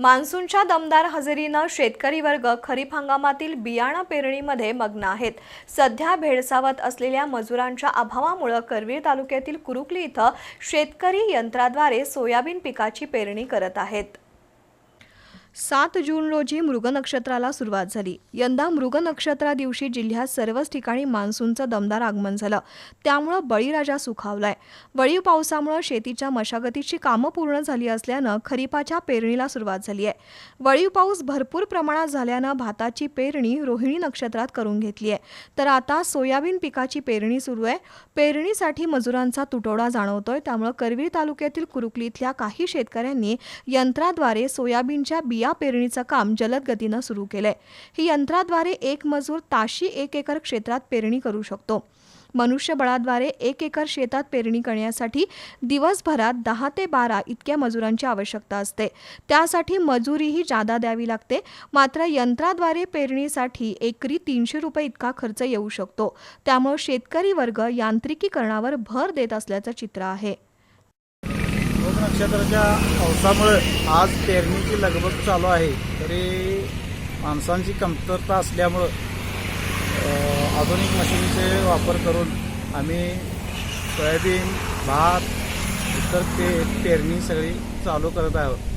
मान्सूनच्या दमदार हजेरीनं शेतकरी वर्ग खरीप हंगामातील बियाणं पेरणीमध्ये मग्न आहेत. सध्या भेडसावत असलेल्या मजुरांच्या अभावामुळं करवीर तालुक्यातील कुरुकली इथं शेतकरी यंत्राद्वारे सोयाबीन पिकाची पेरणी करत आहेत. सात जून रोजी मृग नक्षत्राला सुरुवात झाली. यंदा मृग नक्षत्रा दिवशी जिल्ह्यात सर्वच ठिकाणी मान्सूनचं दमदार आगमन झालं. त्यामुळं बळीराजा सुखावलाय. वळीव पावसामुळं शेतीच्या मशागतीची कामं पूर्ण झाली असल्यानं खरीपाच्या पेरणीला सुरुवात झाली आहे. वळीव पाऊस भरपूर प्रमाणात झाल्यानं भाताची पेरणी रोहिणी नक्षत्रात करून घेतली आहे. तर आता सोयाबीन पिकाची पेरणी सुरू आहे. पेरणीसाठी मजुरांचा तुटवडा जाणवतोय. त्यामुळं करवीर तालुक्यातील कुरुकलीतल्या काही शेतकऱ्यांनी यंत्राद्वारे सोयाबीनच्या बी बिया पेरणीचं काम जलद गतीनं सुरू केलंय. ही यंत्राद्वारे एक मजूर ताशी एक एकर क्षेत्रात पेरणी करू शकतो. मनुष्यबळाद्वारे एक एकर शेतात पेरणी करण्यासाठी दिवसभरात दहा ते बारा इतक्या मजुरांची आवश्यकता असते. त्यासाठी मजुरीही जादा द्यावी लागते. मात्र यंत्राद्वारे पेरणीसाठी एकरी तीनशे रुपये इतका खर्च येऊ शकतो. त्यामुळे शेतकरी वर्ग यांत्रिकीकरणावर भर देत असल्याचं चित्र आहे. मृग नक्षत्राच्या पावसामुळे आज पेरणीची लगबग चालू आहे. तरी माणसांची कमतरता असल्यामुळं आधुनिक मशीनचे वापर करून आम्ही सोयाबीन भात इतर पे पेरणी सगळी चालू करत आहोत.